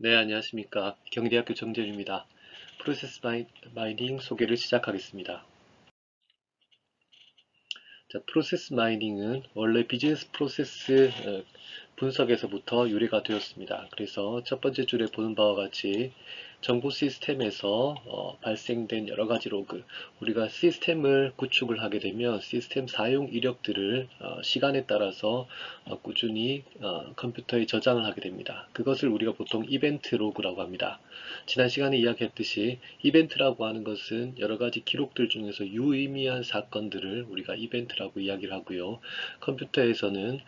네, 안녕하십니까. 경대학교 정재윤입니다. 프로세스 마이, 마이닝 소개를 시작하겠습니다. 자, 프로세스 마이닝은 원래 비즈니스 프로세스 어, 분석에서부터 유래가 되었습니다. 그래서 첫 번째 줄에 보는 바와 같이 정보 시스템에서 어, 발생된 여러 가지 로그 우리가 시스템을 구축을 하게 되면 시스템 사용 이력들을 어, 시간에 따라서 어, 꾸준히 어, 컴퓨터에 저장을 하게 됩니다. 그것을 우리가 보통 이벤트 로그라고 합니다. 지난 시간에 이야기했듯이 이벤트라고 하는 것은 여러 가지 기록들 중에서 유의미한 사건들을 우리가 이벤트라고 이야기를 하고요. 컴퓨터에서는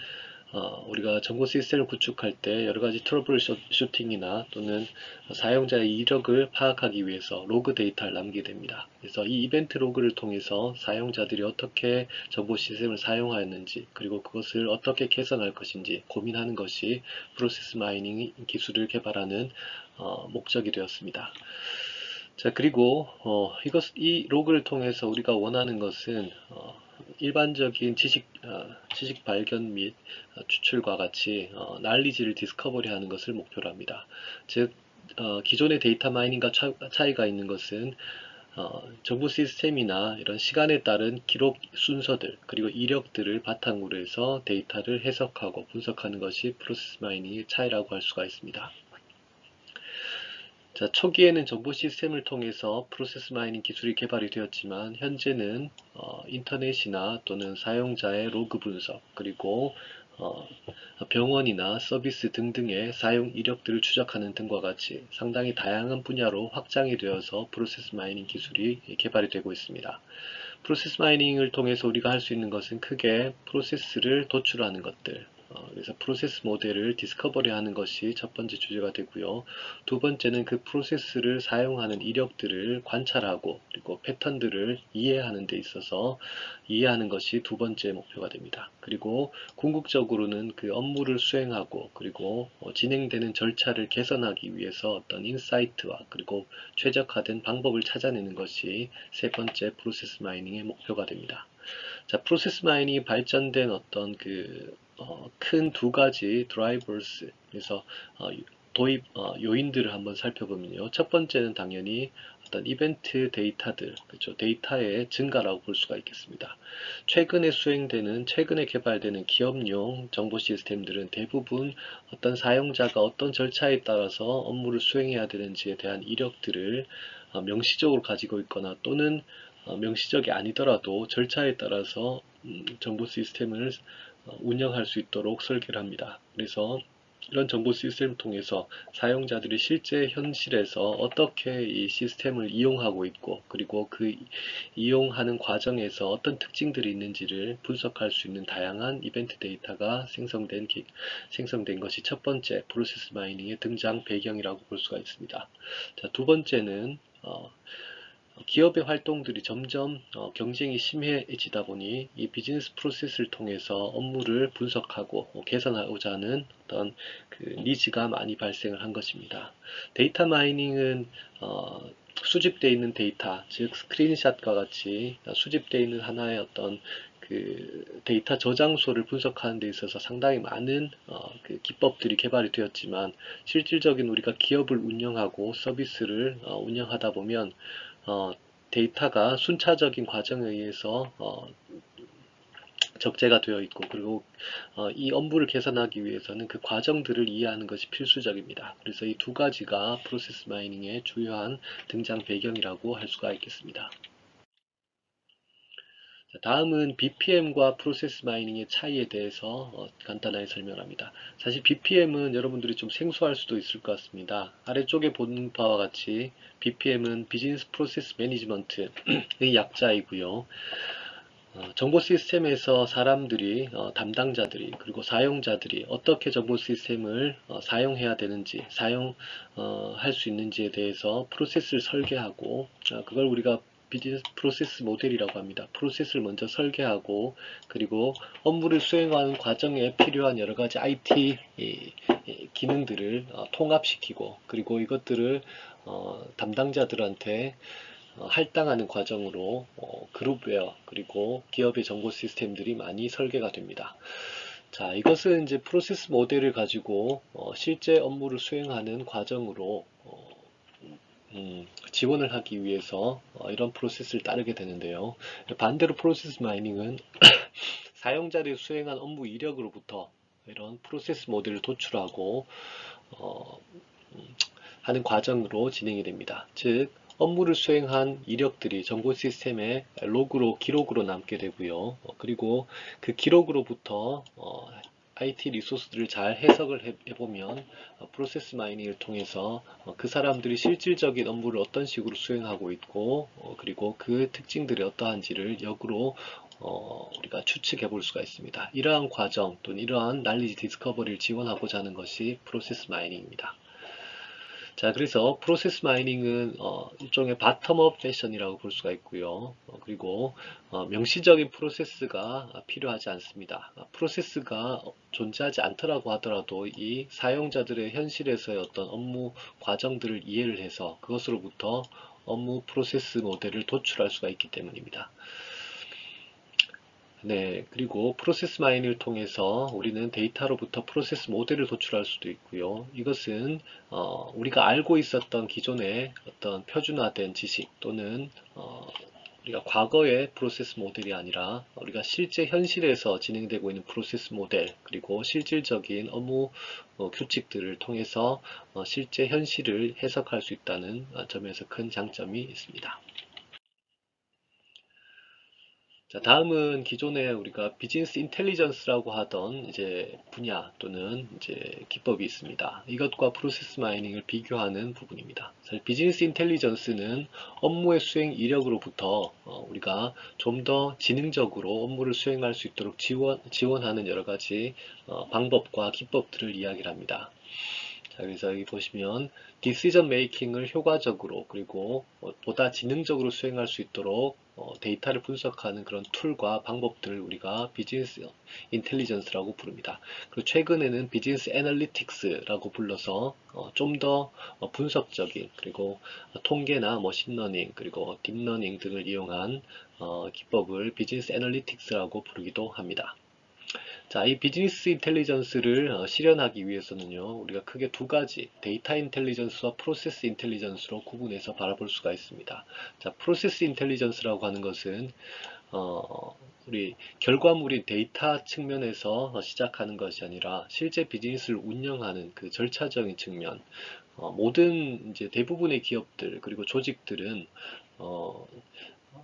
어, 우리가 정보 시스템을 구축할 때 여러 가지 트러블 슈팅이나 또는 사용자의 이력을 파악하기 위해서 로그 데이터를 남기게 됩니다. 그래서 이 이벤트 로그를 통해서 사용자들이 어떻게 정보 시스템을 사용하였는지 그리고 그것을 어떻게 개선할 것인지 고민하는 것이 프로세스 마이닝 기술을 개발하는 어, 목적이 되었습니다. 자 그리고 어, 이것 이 로그를 통해서 우리가 원하는 것은 어, 일반적인 지식, 어, 지식 발견 및 추출과 같이 어, 난리지를 디스커버리 하는 것을 목표로 합니다. 즉, 어, 기존의 데이터 마이닝과 차, 차이가 있는 것은 어, 정보 시스템이나 이런 시간에 따른 기록 순서들 그리고 이력들을 바탕으로 해서 데이터를 해석하고 분석하는 것이 프로세스 마이닝의 차이라고 할 수가 있습니다. 자, 초기에는 정보 시스템을 통해서 프로세스 마이닝 기술이 개발이 되었지만 현재는 어, 인터넷이나 또는 사용자의 로그 분석 그리고 어, 병원이나 서비스 등등의 사용 이력들을 추적하는 등과 같이 상당히 다양한 분야로 확장이 되어서 프로세스 마이닝 기술이 개발이 되고 있습니다. 프로세스 마이닝을 통해서 우리가 할 수 있는 것은 크게 프로세스를 도출하는 것들, 어, 그래서 프로세스 모델을 디스커버리 하는 것이 첫 번째 주제가 되고요. 두 번째는 그 프로세스를 사용하는 이력들을 관찰하고 그리고 패턴들을 이해하는 데 있어서 이해하는 것이 두 번째 목표가 됩니다. 그리고 궁극적으로는 그 업무를 수행하고 그리고 어, 진행되는 절차를 개선하기 위해서 어떤 인사이트와 그리고 최적화된 방법을 찾아내는 것이 세 번째 프로세스 마이닝의 목표가 됩니다. 자, 프로세스 마이닝이 발전된 어떤 그 어, 큰 두 가지 드라이버스 그래서 어, 도입 어, 요인들을 한번 살펴보면요. 첫 번째는 당연히 어떤 이벤트 데이터들, 그렇죠. 데이터의 증가라고 볼 수가 있겠습니다. 최근에 수행되는, 최근에 개발되는 기업용 정보 시스템들은 대부분 어떤 사용자가 어떤 절차에 따라서 업무를 수행해야 되는지에 대한 이력들을 어, 명시적으로 가지고 있거나 또는 어, 명시적이 아니더라도 절차에 따라서 음, 정보 시스템을 어, 운영할 수 있도록 설계를 합니다. 그래서 이런 정보 시스템을 통해서 사용자들이 실제 현실에서 어떻게 이 시스템을 이용하고 있고 그리고 그 이용하는 과정에서 어떤 특징들이 있는지를 분석할 수 있는 다양한 이벤트 데이터가 생성된, 생성된 것이 첫 번째 프로세스 마이닝의 등장 배경이라고 볼 수가 있습니다. 자, 두 번째는 어, 기업의 활동들이 점점 어, 경쟁이 심해지다 보니 이 비즈니스 프로세스를 통해서 업무를 분석하고 어, 개선하고자 하는 어떤 그 니즈가 많이 발생을 한 것입니다. 데이터 마이닝은 어, 수집되어 있는 데이터, 즉 스크린샷과 같이 수집되어 있는 하나의 어떤 그 데이터 저장소를 분석하는 데 있어서 상당히 많은 어, 그 기법들이 개발이 되었지만 실질적인 우리가 기업을 운영하고 서비스를 어, 운영하다 보면 어, 데이터가 순차적인 과정에 의해서 어, 적재가 되어 있고 그리고 어, 이 업무를 개선하기 위해서는 그 과정들을 이해하는 것이 필수적입니다. 그래서 이 두 가지가 프로세스 마이닝의 주요한 등장 배경이라고 할 수가 있겠습니다. 다음은 BPM과 프로세스 마이닝의 차이에 대해서 어, 간단하게 설명합니다. 사실 BPM은 여러분들이 좀 생소할 수도 있을 것 같습니다. 아래쪽에 보는 바와 같이 BPM은 비즈니스 프로세스 매니지먼트의 약자이고요. 어, 정보 시스템에서 사람들이 어, 담당자들이 그리고 사용자들이 어떻게 정보 시스템을 어, 사용해야 되는지 사용할 어, 수 있는지에 대해서 프로세스를 설계하고 어, 그걸 우리가 비즈니스 프로세스 모델이라고 합니다. 프로세스를 먼저 설계하고 그리고 업무를 수행하는 과정에 필요한 여러 가지 IT 기능들을 어, 통합시키고 그리고 이것들을 어, 담당자들한테 어, 할당하는 과정으로 그룹웨어 그리고 기업의 정보 시스템들이 많이 설계가 됩니다. 자, 이것은 이제 프로세스 모델을 가지고 어, 실제 업무를 수행하는 과정으로 어, 음, 지원을 하기 위해서 어, 이런 프로세스를 따르게 되는데요. 반대로 프로세스 마이닝은 사용자들이 수행한 업무 이력으로부터 이런 프로세스 모델을 도출하고 어, 음, 하는 과정으로 진행이 됩니다. 즉 업무를 수행한 이력들이 정보 시스템에 로그로 기록으로 남게 되고요. 어, 그리고 그 기록으로부터 어, IT 리소스들을 잘 해석을 해, 보면 어, 프로세스 마이닝을 통해서 어, 그 사람들이 실질적인 업무를 어떤 식으로 수행하고 있고 어, 그리고 그 특징들이 어떠한지를 역으로 어, 우리가 추측해 볼 수가 있습니다. 이러한 과정 또는 이러한 난리지 디스커버리를 지원하고자 하는 것이 프로세스 마이닝입니다. 자, 그래서 프로세스 마이닝은 어, 일종의 바텀업 패션이라고 볼 수가 있고요. 어, 그리고 어, 명시적인 프로세스가 필요하지 않습니다. 아, 프로세스가 존재하지 않더라고 하더라도 이 사용자들의 현실에서의 어떤 업무 과정들을 이해를 해서 그것으로부터 업무 프로세스 모델을 도출할 수가 있기 때문입니다. 네, 그리고 프로세스 마이닝을 통해서 우리는 데이터로부터 프로세스 모델을 도출할 수도 있고요. 이것은 어, 우리가 알고 있었던 기존의 어떤 표준화된 지식 또는 어, 우리가 과거의 프로세스 모델이 아니라 우리가 실제 현실에서 진행되고 있는 프로세스 모델 그리고 실질적인 업무 어, 규칙들을 통해서 어, 실제 현실을 해석할 수 있다는 점에서 큰 장점이 있습니다. 자, 다음은 기존에 우리가 비즈니스 인텔리전스라고 하던 이제 분야 또는 이제 기법이 있습니다. 이것과 프로세스 마이닝을 비교하는 부분입니다. 비즈니스 인텔리전스는 업무의 수행 이력으로부터 어, 우리가 좀 더 지능적으로 업무를 수행할 수 있도록 지원, 지원하는 여러 가지 어, 방법과 기법들을 이야기를 합니다. 자, 그래서 여기 보시면 디시전 메이킹을 효과적으로 그리고 어, 보다 지능적으로 수행할 수 있도록 어, 데이터를 분석하는 그런 툴과 방법들을 우리가 비즈니스 인텔리전스라고 부릅니다. 그리고 최근에는 비즈니스 애널리틱스라고 불러서 어, 좀더 어, 분석적인 그리고 통계나 머신러닝 그리고 딥러닝 등을 이용한 어, 기법을 비즈니스 애널리틱스라고 부르기도 합니다. 자, 이 비즈니스 인텔리전스를 어, 실현하기 위해서는요, 우리가 크게 두 가지, 데이터 인텔리전스와 프로세스 인텔리전스로 구분해서 바라볼 수가 있습니다. 자, 프로세스 인텔리전스라고 하는 것은, 어, 우리 결과물인 데이터 측면에서 시작하는 것이 아니라 실제 비즈니스를 운영하는 그 절차적인 측면, 어, 모든 이제 대부분의 기업들 그리고 조직들은 어,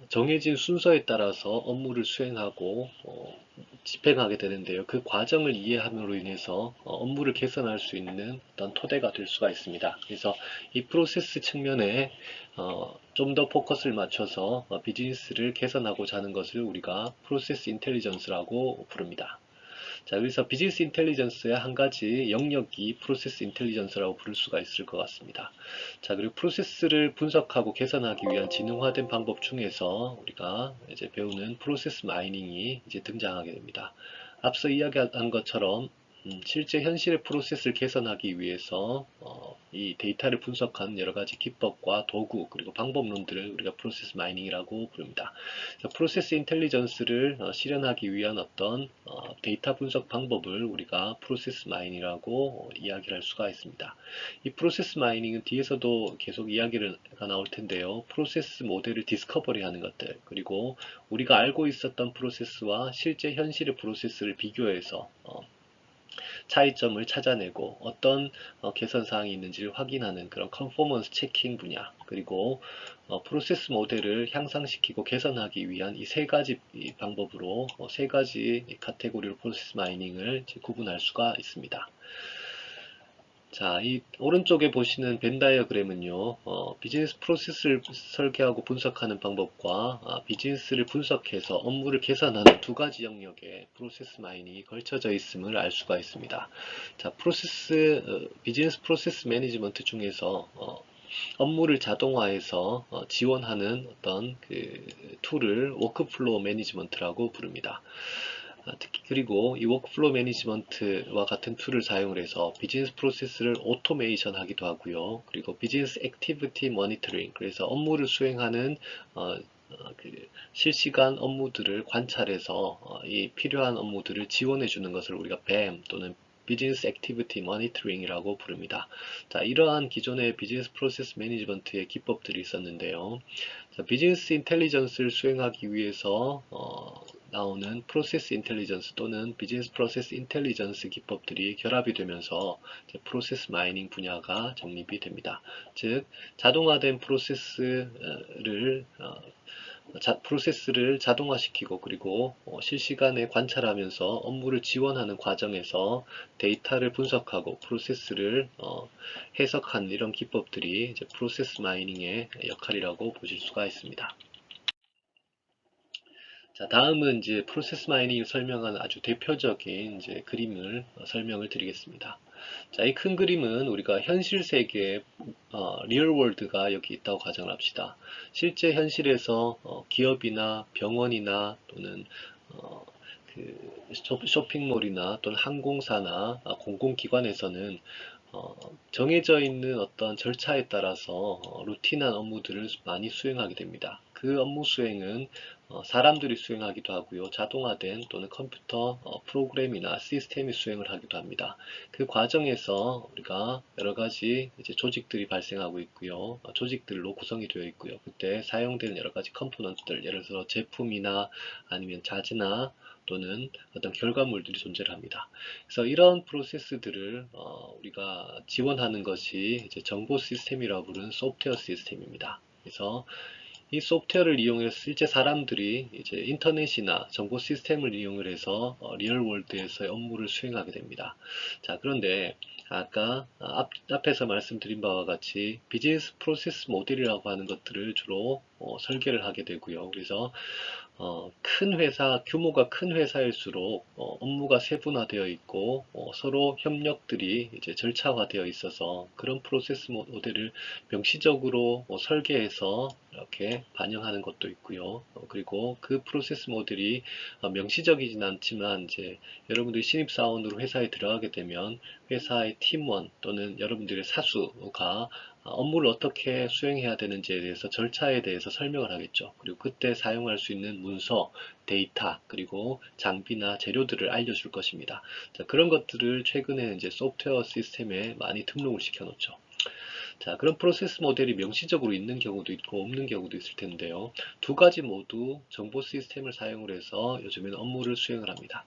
정해진 순서에 따라서 업무를 수행하고 어, 집행하게 되는데요. 그 과정을 이해함으로 인해서 어, 업무를 개선할 수 있는 어떤 토대가 될 수가 있습니다. 그래서 이 프로세스 측면에 어, 좀 더 포커스를 맞춰서 어, 비즈니스를 개선하고자 하는 것을 우리가 프로세스 인텔리전스라고 부릅니다. 자, 그래서 비즈니스 인텔리전스의 한 가지 영역이 프로세스 인텔리전스라고 부를 수가 있을 것 같습니다. 자, 그리고 프로세스를 분석하고 개선하기 위한 지능화된 방법 중에서 우리가 이제 배우는 프로세스 마이닝이 이제 등장하게 됩니다. 앞서 이야기한 것처럼 음, 실제 현실의 프로세스를 개선하기 위해서 어, 이 데이터를 분석하는 여러 가지 기법과 도구 그리고 방법론들을 우리가 프로세스 마이닝이라고 부릅니다. 프로세스 인텔리전스를 어, 실현하기 위한 어떤 어, 데이터 분석 방법을 우리가 프로세스 마이닝이라고 이야기를 할 수가 있습니다. 이 프로세스 마이닝은 뒤에서도 계속 이야기가 나올 텐데요. 프로세스 모델을 디스커버리 하는 것들 그리고 우리가 알고 있었던 프로세스와 실제 현실의 프로세스를 비교해서 어, 차이점을 찾아내고 어떤 어, 개선 사항이 있는지를 확인하는 그런 컨포먼스 체킹 분야 그리고 어, 프로세스 모델을 향상시키고 개선하기 위한 이 세 가지 방법으로 어, 세 가지 카테고리로 프로세스 마이닝을 구분할 수가 있습니다. 자, 이 오른쪽에 보시는 벤 다이어그램은요, 어, 비즈니스 프로세스를 설계하고 분석하는 방법과 아, 비즈니스를 분석해서 업무를 계산하는 두 가지 영역에 프로세스 마인이 걸쳐져 있음을 알 수가 있습니다. 자, 프로세스, 어, 비즈니스 프로세스 매니지먼트 중에서 어, 업무를 자동화해서 어, 지원하는 어떤 그 툴을 워크플로우 매니지먼트라고 부릅니다. 아, 특히 그리고 이 워크플로우 매니지먼트와 같은 툴을 사용을 해서 비즈니스 프로세스를 오토메이션 하기도 하고요. 그리고 비즈니스 액티비티 모니터링 그래서 업무를 수행하는 어, 어, 그 실시간 업무들을 관찰해서 어, 이 필요한 업무들을 지원해 주는 것을 우리가 BAM 또는 Business Activity Monitoring이라고 부릅니다. 자, 이러한 기존의 비즈니스 프로세스 매니지먼트의 기법들이 있었는데요. 자, 비즈니스 인텔리전스를 수행하기 위해서 어, 나오는 프로세스 인텔리전스 또는 비즈니스 프로세스 인텔리전스 기법들이 결합이 되면서 프로세스 마이닝 분야가 정립이 됩니다. 즉 자동화된 프로세스를 어, 자, 프로세스를 자동화시키고 그리고 어, 실시간에 관찰하면서 업무를 지원하는 과정에서 데이터를 분석하고 프로세스를 어, 해석한 이런 기법들이 프로세스 마이닝의 역할이라고 보실 수가 있습니다. 자, 다음은 이제 프로세스 마이닝을 설명하는 아주 대표적인 이제 그림을 어, 설명을 드리겠습니다. 자, 이 큰 그림은 우리가 현실 세계에 어, 리얼 월드가 여기 있다고 가정을 합시다. 실제 현실에서 어, 기업이나 병원이나 또는 어, 그 쇼핑몰이나 또는 항공사나 아, 공공기관에서는 어, 정해져 있는 어떤 절차에 따라서 어, 루틴한 업무들을 많이 수행하게 됩니다. 그 업무 수행은 어, 사람들이 수행하기도 하고요. 자동화된 또는 컴퓨터 어, 프로그램이나 시스템이 수행을 하기도 합니다. 그 과정에서 우리가 여러 가지 이제 조직들이 발생하고 있고요. 어, 조직들로 구성이 되어 있고요. 그때 사용되는 여러 가지 컴포넌트들, 예를 들어 제품이나 아니면 자재나 또는 어떤 결과물들이 존재를 합니다. 그래서 이런 프로세스들을 어, 우리가 지원하는 것이 이제 정보 시스템이라고 부르는 소프트웨어 시스템입니다. 그래서 이 소프트웨어를 이용해서 실제 사람들이 이제 인터넷이나 정보 시스템을 이용을 해서 어, 리얼 월드에서의 업무를 수행하게 됩니다. 자, 그런데 아까 앞, 앞에서 말씀드린 바와 같이 비즈니스 프로세스 모델이라고 하는 것들을 주로 어, 설계를 하게 되고요. 그래서 어, 큰 회사, 규모가 큰 회사일수록 어, 업무가 세분화되어 있고 어, 서로 협력들이 이제 절차화되어 있어서 그런 프로세스 모델을 명시적으로 어, 설계해서 이렇게 반영하는 것도 있고요. 어, 그리고 그 프로세스 모델이 어, 명시적이진 않지만 이제 여러분들이 신입사원으로 회사에 들어가게 되면 회사의 팀원 또는 여러분들의 사수가 업무를 어떻게 수행해야 되는지에 대해서 절차에 대해서 설명을 하겠죠. 그리고 그때 사용할 수 있는 문서, 데이터, 그리고 장비나 재료들을 알려줄 것입니다. 자, 그런 것들을 최근에 이제 소프트웨어 시스템에 많이 등록을 시켜 놓죠. 자, 그런 프로세스 모델이 명시적으로 있는 경우도 있고 없는 경우도 있을 텐데요. 두 가지 모두 정보 시스템을 사용을 해서 요즘에는 업무를 수행을 합니다.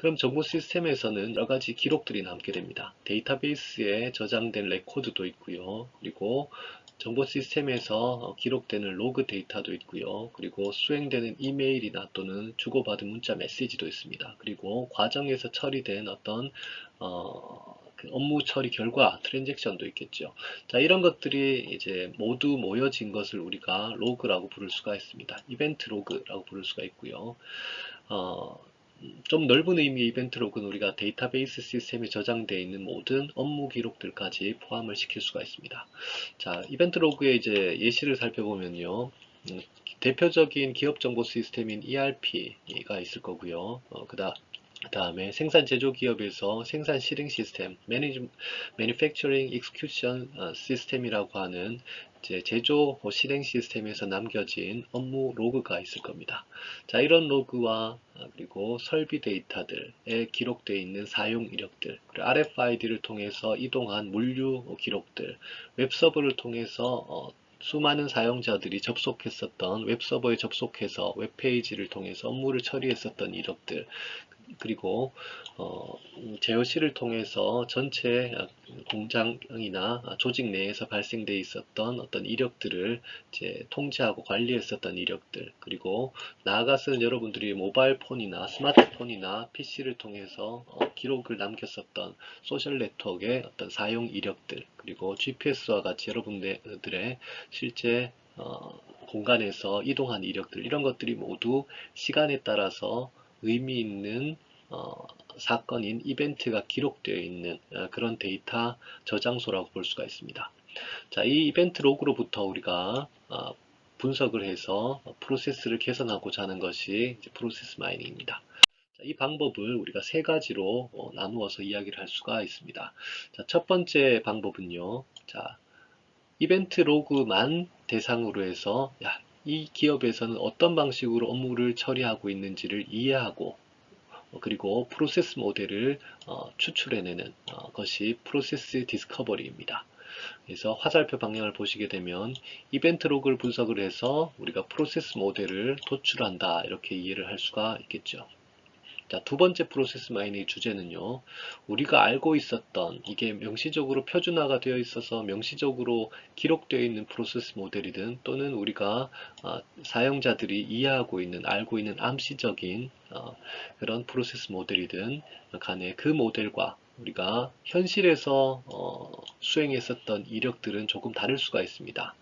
그럼 정보 시스템에서는 여러 가지 기록들이 남게 됩니다. 데이터베이스에 저장된 레코드도 있고요. 그리고 정보 시스템에서 기록되는 로그 데이터도 있고요. 그리고 수행되는 이메일이나 또는 주고받은 문자 메시지도 있습니다. 그리고 과정에서 처리된 어떤 어, 그 업무 처리 결과 트랜잭션도 있겠죠. 자, 이런 것들이 이제 모두 모여진 것을 우리가 로그라고 부를 수가 있습니다. 이벤트 로그라고 부를 수가 있고요. 어, 좀 넓은 의미의 이벤트 로그는 우리가 데이터베이스 시스템에 저장되어 있는 모든 업무 기록들까지 포함을 시킬 수가 있습니다. 자, 이벤트 로그의 이제 예시를 살펴보면요. 음, 대표적인 기업 정보 시스템인 ERP가 있을 거고요. 어, 그다음 그 다음에 생산 제조 기업에서 생산 실행 시스템, 매니지, Manufacturing Execution System이라고 하는 이제 제조 실행 시스템에서 남겨진 업무 로그가 있을 겁니다. 자, 이런 로그와 그리고 설비 데이터들에 기록되어 있는 사용 이력들, 그리고 RFID를 통해서 이동한 물류 기록들, 웹서버를 통해서 어, 수많은 사용자들이 접속했었던 웹서버에 접속해서 웹페이지를 통해서 업무를 처리했었던 이력들, 그 리고 어, 제어실을 통해서 전체 공장이나 조직 내에서 발생돼 있었던 어떤 이력들을 이제 통제하고 관리했었던 이력들 그리고 나아가서는 여러분들이 모바일 폰이나 스마트폰이나 PC를 통해서 어, 기록을 남겼었던 소셜 네트워크의 어떤 사용 이력들 그리고 GPS와 같이 여러분들의 실제 어, 공간에서 이동한 이력들 이런 것들이 모두 시간에 따라서 의미 있는 어, 사건인 이벤트가 기록되어 있는 어, 그런 데이터 저장소라고 볼 수가 있습니다. 자, 이 이벤트 로그로부터 우리가 어, 분석을 해서 프로세스를 개선하고자 하는 것이 프로세스 마이닝입니다. 자, 이 방법을 우리가 세 가지로 어, 나누어서 이야기를 할 수가 있습니다. 자, 첫 번째 방법은요. 자, 이벤트 로그만 대상으로 해서 야, 이 기업에서는 어떤 방식으로 업무를 처리하고 있는지를 이해하고 어, 그리고 프로세스 모델을 어, 추출해내는 어, 것이 프로세스 디스커버리입니다. 그래서 화살표 방향을 보시게 되면 이벤트 로그를 분석을 해서 우리가 프로세스 모델을 도출한다 이렇게 이해를 할 수가 있겠죠. 자, 두 번째 프로세스 마이닝의 주제는요. 우리가 알고 있었던 이게 명시적으로 표준화가 되어 있어서 명시적으로 기록되어 있는 프로세스 모델이든 또는 우리가 어, 사용자들이 이해하고 있는 알고 있는 암시적인 어, 그런 프로세스 모델이든 간에 그 모델과 우리가 현실에서 어, 수행했었던 이력들은 조금 다를 수가 있습니다.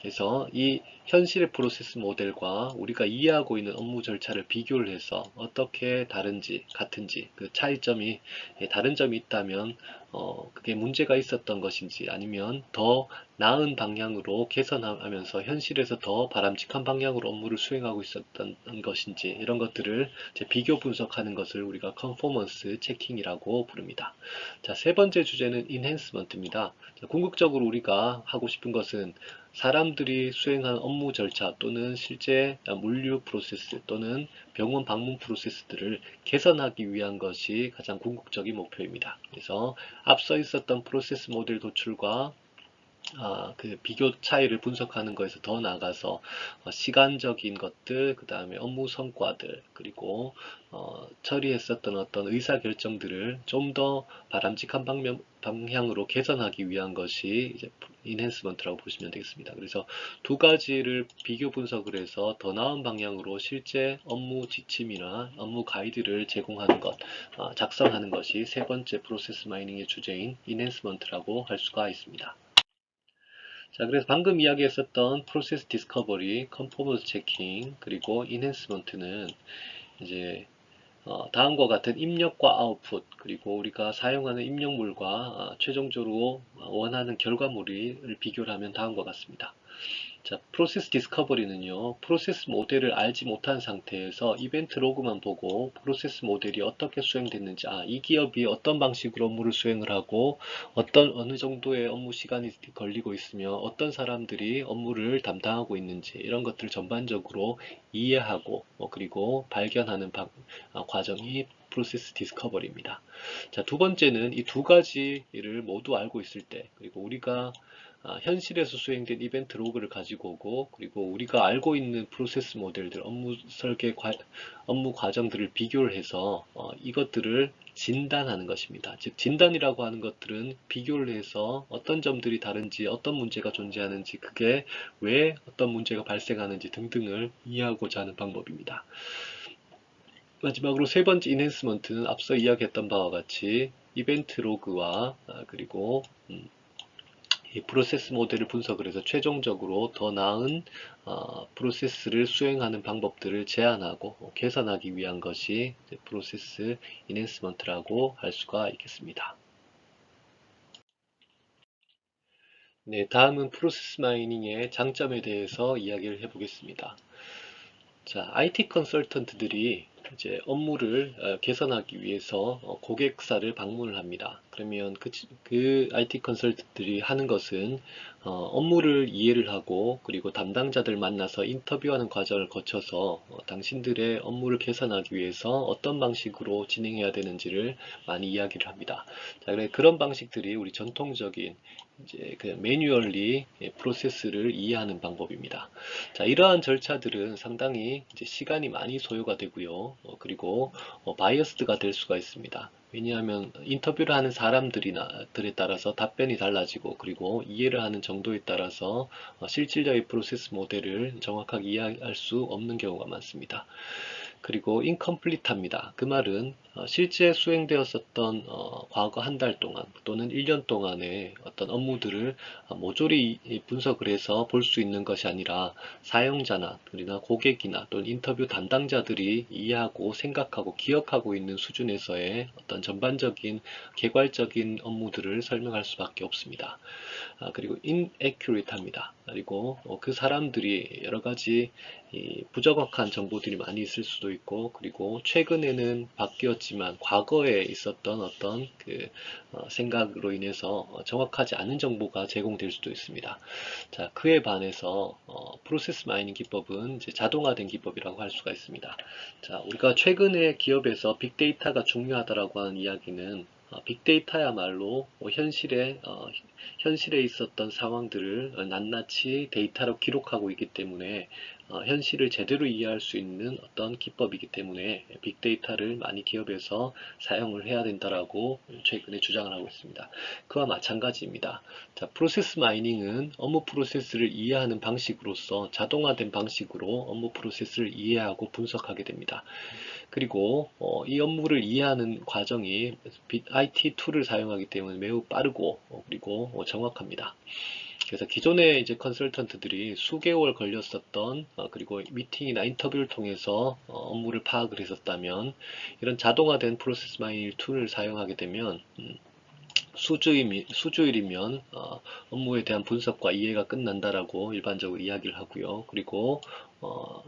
그래서 이 현실의 프로세스 모델과 우리가 이해하고 있는 업무 절차를 비교를 해서 어떻게 다른지 같은지 그 차이점이 예, 다른 점이 있다면 어 그게 문제가 있었던 것인지 아니면 더 나은 방향으로 개선하면서 현실에서 더 바람직한 방향으로 업무를 수행하고 있었던 것인지 이런 것들을 비교 분석하는 것을 우리가 컨포먼스 체킹이라고 부릅니다. 자, 세 번째 주제는 인핸스먼트입니다. 궁극적으로 우리가 하고 싶은 것은 사람들이 수행한 업무 절차 또는 실제 물류 프로세스 또는 병원 방문 프로세스들을 개선하기 위한 것이 가장 궁극적인 목표입니다. 그래서 앞서 있었던 프로세스 모델 도출과 아, 그 비교 차이를 분석하는 것에서 더 나아가서 어, 시간적인 것들, 그 다음에 업무 성과들, 그리고 어, 처리했었던 어떤 의사 결정들을 좀 더 바람직한 방면, 방향으로 개선하기 위한 것이 이제 인핸스먼트라고 보시면 되겠습니다. 그래서 두 가지를 비교 분석을 해서 더 나은 방향으로 실제 업무 지침이나 업무 가이드를 제공하는 것, 어, 작성하는 것이 세 번째 프로세스 마이닝의 주제인 인핸스먼트라고 할 수가 있습니다. 자, 그래서 방금 이야기했었던 프로세스 디스커버리, 컨포먼스 체킹, 그리고 인핸스먼트는 이제 어, 다음과 같은 입력과 아웃풋, 그리고 우리가 사용하는 입력물과 어, 최종적으로 원하는 결과물을 비교를 하면 다음과 같습니다. 자, 프로세스 디스커버리는요, 프로세스 모델을 알지 못한 상태에서 이벤트 로그만 보고 프로세스 모델이 어떻게 수행됐는지, 아, 이 기업이 어떤 방식으로 업무를 수행을 하고, 어떤, 어느 정도의 업무 시간이 걸리고 있으며, 어떤 사람들이 업무를 담당하고 있는지, 이런 것들을 전반적으로 이해하고, 뭐, 그리고 발견하는 방, 아, 과정이 프로세스 디스커버리입니다. 자, 두 번째는 이 두 가지를 모두 알고 있을 때, 그리고 우리가 아, 현실에서 수행된 이벤트 로그를 가지고 오고 그리고 우리가 알고 있는 프로세스 모델들, 업무 설계, 과, 업무 과정들을 비교를 해서 어, 이것들을 진단하는 것입니다. 즉 진단이라고 하는 것들은 비교를 해서 어떤 점들이 다른지 어떤 문제가 존재하는지 그게 왜 어떤 문제가 발생하는지 등등을 이해하고자 하는 방법입니다. 마지막으로 세 번째 인핸스먼트는 앞서 이야기했던 바와 같이 이벤트 로그와 아, 그리고 음, 이 프로세스 모델을 분석을 해서 최종적으로 더 나은 어, 프로세스를 수행하는 방법들을 제안하고 개선하기 위한 것이 프로세스 이넨스먼트라고 할 수가 있겠습니다. 네, 다음은 프로세스 마이닝의 장점에 대해서 이야기를 해보겠습니다. 자, IT 컨설턴트들이 이제 업무를 어, 개선하기 위해서 어, 고객사를 방문을 합니다. 그러면 그, 그 IT 컨설트들이 하는 것은 어, 업무를 이해를 하고 그리고 담당자들 만나서 인터뷰하는 과정을 거쳐서 어, 당신들의 업무를 개선하기 위해서 어떤 방식으로 진행해야 되는지를 많이 이야기를 합니다. 자, 그래 그런 방식들이 우리 전통적인 이제 그 매뉴얼리 프로세스를 이해하는 방법입니다. 자, 이러한 절차들은 상당히 이제 시간이 많이 소요가 되고요. 어, 그리고 어, 바이어스드가 될 수가 있습니다. 왜냐하면 인터뷰를 하는 사람들에 따라서 답변이 달라지고 그리고 이해를 하는 정도에 따라서 어, 실질적인 프로세스 모델을 정확하게 이해할 수 없는 경우가 많습니다. 그리고 인컴플리트합니다. 그 말은 어, 실제 수행되었었던 어, 과거 한 달 동안 또는 1년 동안의 어떤 업무들을 어, 모조리 분석을 해서 볼 수 있는 것이 아니라 사용자나 그리나 고객이나 또는 인터뷰 담당자들이 이해하고 생각하고 기억하고 있는 수준에서의 어떤 전반적인 개괄적인 업무들을 설명할 수밖에 없습니다. 아, 그리고 inaccurate합니다. 그리고 어, 그 사람들이 여러 가지 이 부정확한 정보들이 많이 있을 수도 있고 그리고 최근에는 바뀌었 지만 과거에 있었던 어떤 그 어, 생각으로 인해서 어, 정확하지 않은 정보가 제공될 수도 있습니다. 자, 그에 반해서 어, 프로세스 마이닝 기법은 자동화된 기법이라고 할 수가 있습니다. 자, 우리가 최근에 기업에서 빅데이터가 중요하다라고 하는 이야기는 어, 빅데이터야말로 뭐 현실에 어, 현실에 있었던 상황들을 낱낱이 데이터로 기록하고 있기 때문에 어, 현실을 제대로 이해할 수 있는 어떤 기법이기 때문에 빅데이터를 많이 기업에서 사용을 해야 된다라고 최근에 주장을 하고 있습니다. 그와 마찬가지입니다. 자, 프로세스 마이닝은 업무 프로세스를 이해하는 방식으로서 자동화된 방식으로 업무 프로세스를 이해하고 분석하게 됩니다. 그리고 어, 이 업무를 이해하는 과정이 IT 툴을 사용하기 때문에 매우 빠르고 어, 그리고 어, 정확합니다. 그래서 기존의 이제 컨설턴트들이 수개월 걸렸었던 어, 그리고 미팅이나 인터뷰를 통해서 어, 업무를 파악을 했었다면 이런 자동화된 프로세스 마이닝 툴을 사용하게 되면 음, 수주일, 수주일이면 어, 업무에 대한 분석과 이해가 끝난다라고 일반적으로 이야기를 하고요. 그리고 어,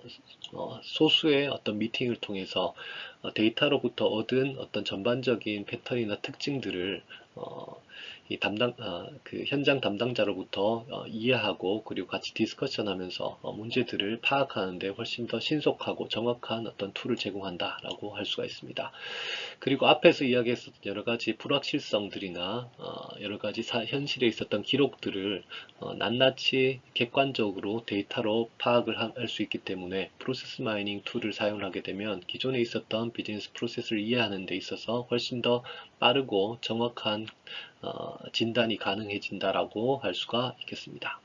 어, 소수의 어떤 미팅을 통해서 어, 데이터로부터 얻은 어떤 전반적인 패턴이나 특징들을 어, 이 담당 어, 그 현장 담당자로부터 어, 이해하고 그리고 같이 디스커션하면서 어, 문제들을 파악하는데 훨씬 더 신속하고 정확한 어떤 툴을 제공한다라고 할 수가 있습니다. 그리고 앞에서 이야기했었던 여러 가지 불확실성들이나 어, 여러 가지 사, 현실에 있었던 기록들을 어, 낱낱이 객관적으로 데이터로 파악을 할 수 있기 때문에 프로세스 마이닝 툴을 사용하게 되면 기존에 있었던 비즈니스 프로세스를 이해하는 데 있어서 훨씬 더 빠르고 정확한 어, 진단이 가능해진다라고 할 수가 있겠습니다.